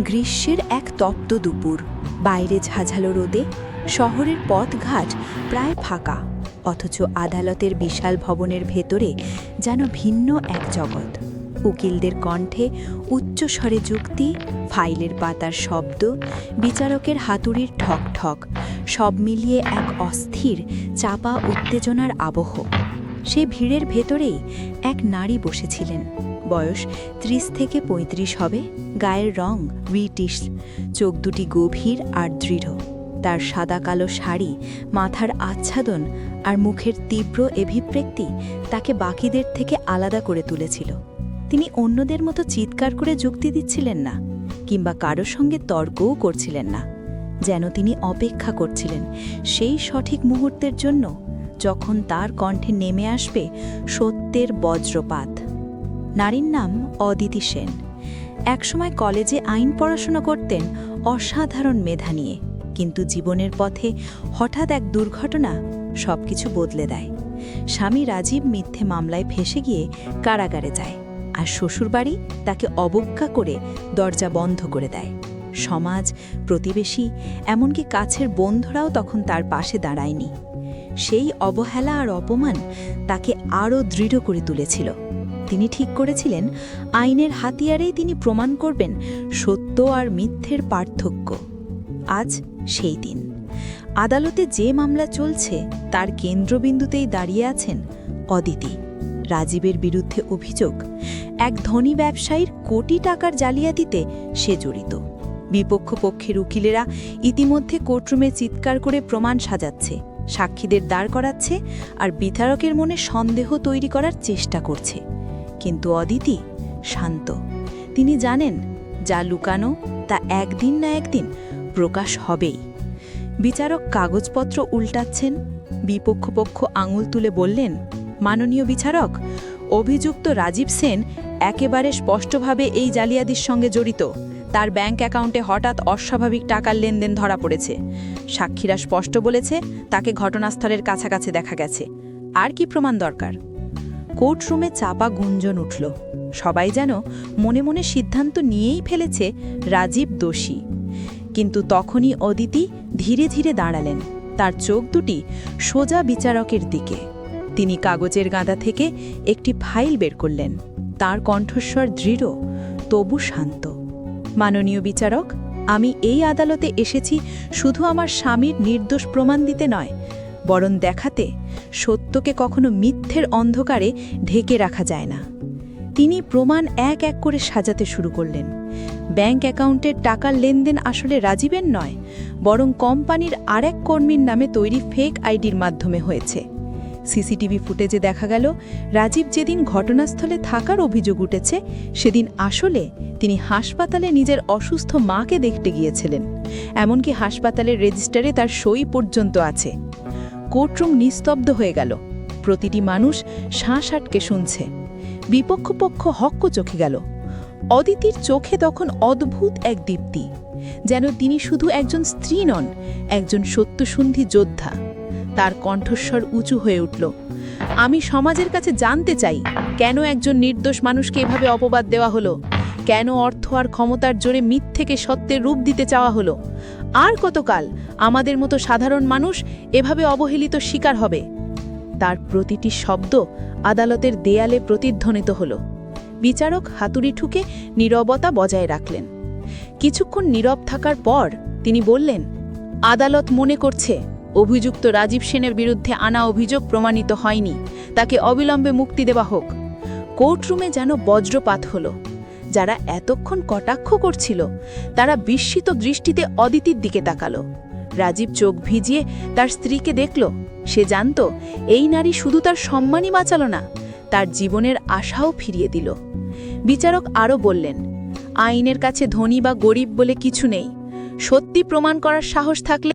গ্রীষ্মের এক তপ্ত দুপুর। বাইরে ঝাঝালো রোদে শহরের পথঘাট প্রায় ফাঁকা, অথচ আদালতের বিশাল ভবনের ভেতরে যেন ভিন্ন এক জগৎ। উকিলদের কণ্ঠে উচ্চস্বরে যুক্তি, ফাইলের পাতার শব্দ, বিচারকের হাতুড়ির ঠক ঠক সব মিলিয়ে এক অস্থির, চাপা উত্তেজনার আবহ। সে ভিড়ের ভেতরেই এক নারী বসেছিলেন। বয়স ত্রিশ থেকে পঁয়ত্রিশ হবে, গায়ের রং ব্রিটিশ চোখ দুটি গভীর আর দৃঢ়। তার সাদা কালো শাড়ি, মাথার আচ্ছাদন আর মুখের তীব্র অভিপ্রেক্তি তাকে বাকিদের থেকে আলাদা করে তুলেছিল। তিনি অন্যদের মতো চিৎকার করে যুক্তি দিচ্ছিলেন না, কিংবা কারোর সঙ্গে তর্কও করছিলেন না। যেন তিনি অপেক্ষা করছিলেন সেই সঠিক মুহূর্তের জন্য যখন তার কণ্ঠে নেমে আসবে সত্যের বজ্রপাত। নারীর নাম অদিতি সেন। একসময় কলেজে আইন পড়াশোনা করতেন অসাধারণ মেধা নিয়ে, কিন্তু জীবনের পথে হঠাৎ এক দুর্ঘটনা সবকিছু বদলে দেয়। স্বামী রাজীব মিথ্যে মামলায় ফেসে গিয়ে কারাগারে যায় আর শ্বশুরবাড়ি তাকে অবজ্ঞা করে দরজা বন্ধ করে দেয়। সমাজ, প্রতিবেশী, এমনকি কাছের বন্ধুরাও তখন তার পাশে দাঁড়ায়নি। সেই অবহেলা আর অপমান তাকে আরও দৃঢ় করে তুলেছিল। তিনি ঠিক করেছিলেন, আইনের হাতিয়ারেই তিনি প্রমাণ করবেন সত্য আর মিথ্যের পার্থক্য। আজ সেই দিন। আদালতে যে মামলা চলছে, তার কেন্দ্রবিন্দুতেই দাঁড়িয়ে আছেন অদিতি। রাজীবের বিরুদ্ধে অভিযোগ, এক ধনী ব্যবসায়ীর কোটি টাকার জালিয়াতিতে সে জড়িত। বিপক্ষ পক্ষের উকিলেরা ইতিমধ্যে কোর্টরুমে চিৎকার করে প্রমাণ সাজাচ্ছে। সাক্ষীদের দাঁড় করাচ্ছে আর বিচারকের মনে সন্দেহ তৈরি করার চেষ্টা করছে। কিন্তু অদিতি শান্ত। তিনি জানেন, যা লুকানো, তা একদিন না একদিন প্রকাশ হবেই। বিচারক কাগজপত্র উল্টাচ্ছেন, বিপক্ষপক্ষ আঙুল তুলে বললেন, মাননীয় বিচারক, অভিযুক্ত রাজীব সেন একেবারে স্পষ্টভাবে এই জালিয়াতির সঙ্গে জড়িত। তার ব্যাংক অ্যাকাউন্টে হঠাৎ অস্বাভাবিক টাকার লেনদেন ধরা পড়েছে। সাক্ষীরা স্পষ্ট বলেছে, তাকে ঘটনাস্থলের কাছাকাছি দেখা গেছে। আর কি প্রমাণ দরকার? কোর্টরুমে চাপা গুঞ্জন উঠল। সবাই যেন মনে মনে সিদ্ধান্ত নিয়েই ফেলেছে রাজীব দোষী। কিন্তু তখনই অদিতি ধীরে ধীরে দাঁড়ালেন। তার চোখ দুটি সোজা বিচারকের দিকে। তিনি কাগজের গাদা থেকে একটি ফাইল বের করলেন। তার কণ্ঠস্বর দৃঢ়, তবু শান্ত। মাননীয় বিচারক, আমি এই আদালতে এসেছি শুধু আমার স্বামীর নির্দোষ প্রমাণ দিতে নয়, বরং দেখাতে সত্যকে কখনো মিথ্যের অন্ধকারে ঢেকে রাখা যায় না। তিনি প্রমাণ এক এক করে সাজাতে শুরু করলেন। ব্যাংক অ্যাকাউন্টের টাকার লেনদেন আসলে রাজীবের নয়, বরং কোম্পানির আরেক কর্মীর নামে তৈরি ফেক আইডির মাধ্যমে হয়েছে। সিসিটিভি ফুটেজে দেখা গেল, রাজীব যেদিন ঘটনাস্থলে থাকার অভিযোগ উঠেছে, সেদিন আসলে তিনি হাসপাতালে নিজের অসুস্থ মাকে দেখতে গিয়েছিলেন। এমনকি হাসপাতালের রেজিস্টারে তার সই পর্যন্ত আছে। কোর্টরুম নিস্তব্ধ হয়ে গেল। প্রতিটি মানুষ শ্বাস আটকে শুনছে। বিপক্ষ পক্ষ হক্ক চোখে গেল। অদিতির চোখে তখন অদ্ভুত এক দীপ্তি। যেন তিনি শুধু একজন স্ত্রী নন, একজন সত্যসন্ধি যোদ্ধা। তার কণ্ঠস্বর উঁচু হয়ে উঠল। আমি সমাজের কাছে জানতে চাই, কেন একজন নির্দোষ মানুষকে এভাবে অপবাদ দেওয়া হলো? কেন অর্থ আর ক্ষমতার জোরে মিথ্যেকে সত্যের রূপ দিতে চাওয়া হলো? আর কতকাল আমাদের মতো সাধারণ মানুষ এভাবে অবহেলিত শিকার হবে? তার প্রতিটি শব্দ আদালতের দেয়ালে প্রতিধ্বনিত হল। বিচারক হাতুড়ি ঠুকে নীরবতা বজায় রাখলেন। কিছুক্ষণ নীরব থাকার পর তিনি বললেন, আদালত মনে করছে অভিযুক্ত রাজীব সেনের বিরুদ্ধে আনা অভিযোগ প্রমাণিত হয়নি। তাকে অবিলম্বে মুক্তি দেওয়া হোক। কোর্টরুমে যেন বজ্রপাত হলো। যারা এতক্ষণ কটাক্ষ করছিল, তারা বিস্মিত দৃষ্টিতে অদিতির দিকে তাকালো। রাজীব চোখ ভিজিয়ে তার স্ত্রীকে দেখল। সে জানত, এই নারী শুধু তার সম্মানই বাঁচালো না, তার জীবনের আশাও ফিরিয়ে দিল। বিচারক আরও বললেন, আইনের কাছে ধনী বা গরিব বলে কিছু নেই। সত্যি প্রমাণ করার সাহস থাকলে